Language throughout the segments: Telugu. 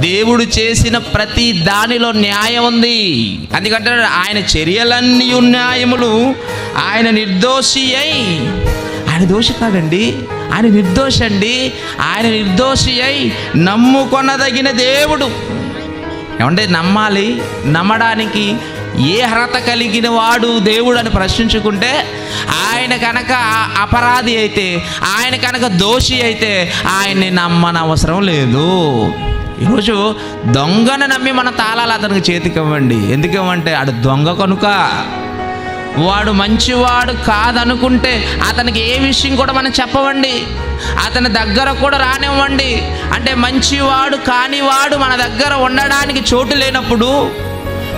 దేవుడు చేసిన ప్రతి దానిలో న్యాయం ఉంది. అందుకంటే ఆయన చర్యలన్నీ న్యాయములు. ఆయన నిర్దోషి అయి. ఆయన దోషి కాదండి. ఆయన నిర్దోషి అండి. ఆయన నిర్దోషి అయి నమ్ముకొనదగిన దేవుడు. ఏమంటే నమ్మాలి నమ్మడానికి ఏ అర్హత కలిగిన వాడు దేవుడు అని ప్రశ్నించుకుంటే ఆయన కనుక అపరాధి అయితే ఆయన కనుక దోషి అయితే ఆయన్ని నమ్మనవసరం లేదు. ఈరోజు దొంగను నమ్మి మన తాళాలు అతనికి చేతికి ఇవ్వండి ఎందుకు ఇవ్వంటే ఆడు దొంగ కనుక వాడు మంచివాడు కాదనుకుంటే అతనికి ఏ విషయం కూడా మనం చెప్పవండి. అతని దగ్గర కూడా రానివ్వండి. అంటే మంచివాడు కానివాడు మన దగ్గర ఉండడానికి చోటు లేనప్పుడు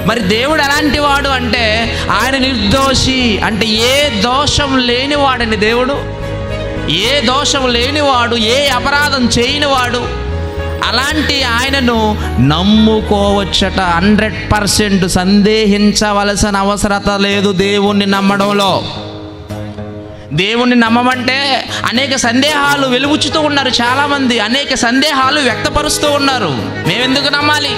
మరి దేవుడు ఎలాంటి వాడు అంటే ఆయన నిర్దోషి. అంటే ఏ దోషం లేనివాడండి దేవుడు. ఏ దోషం లేనివాడు ఏ అపరాధం చేయనివాడు. అలాంటి ఆయనను నమ్ముకోవచ్చట. హండ్రెడ్ పర్సెంట్ సందేహించవలసిన అవసరత లేదు దేవుణ్ణి నమ్మడంలో. దేవుణ్ణి నమ్మమంటే అనేక సందేహాలు వెలుగుచ్చుతూ ఉన్నారు చాలామంది. అనేక సందేహాలు వ్యక్తపరుస్తూ ఉన్నారు. మేమెందుకు నమ్మాలి?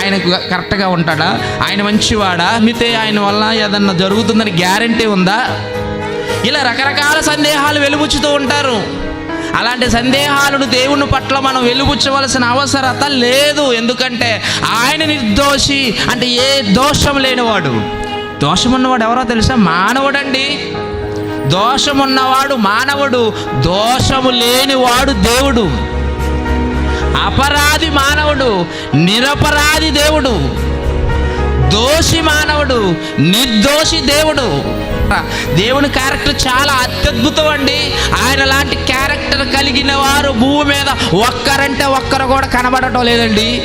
ఆయనకు కరెక్ట్గా ఉంటాడా? ఆయన మంచివాడా? మితే ఆయన వల్ల ఏదన్నా జరుగుతుందని గ్యారంటీ ఉందా? ఇలా రకరకాల సందేహాలు వెలుగుచ్చుతూ ఉంటారు. అలాంటి సందేహాలను దేవుని పట్ల మనం వెలుగుచ్చవలసిన అవసరత లేదు. ఎందుకంటే ఆయన నిర్దోషి అంటే ఏ దోషం లేనివాడు. దోషం ఉన్నవాడు ఎవరో తెలుసా? మానవుడండి. దోషమున్నవాడు మానవుడు దోషము లేనివాడు దేవుడు. అపరాధి మానవుడు నిరపరాధి దేవుడు. దోషి మానవుడు నిర్దోషి దేవుడు. దేవుని క్యారెక్టర్ చాలా అత్యద్భుతం అండి. ఆయన లాంటి క్యారెక్టర్ కలిగిన వారు భూమి మీద ఒక్కరంటే ఒక్కరు కూడా కనబడటం లేదండి.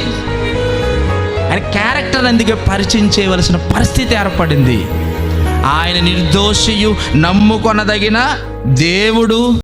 ఆయన క్యారెక్టర్ అందుకే పరిచయం చేయవలసిన పరిస్థితి ఏర్పడింది. ఆయన నిర్దోషియు నమ్ముకొనదగిన దేవుడు.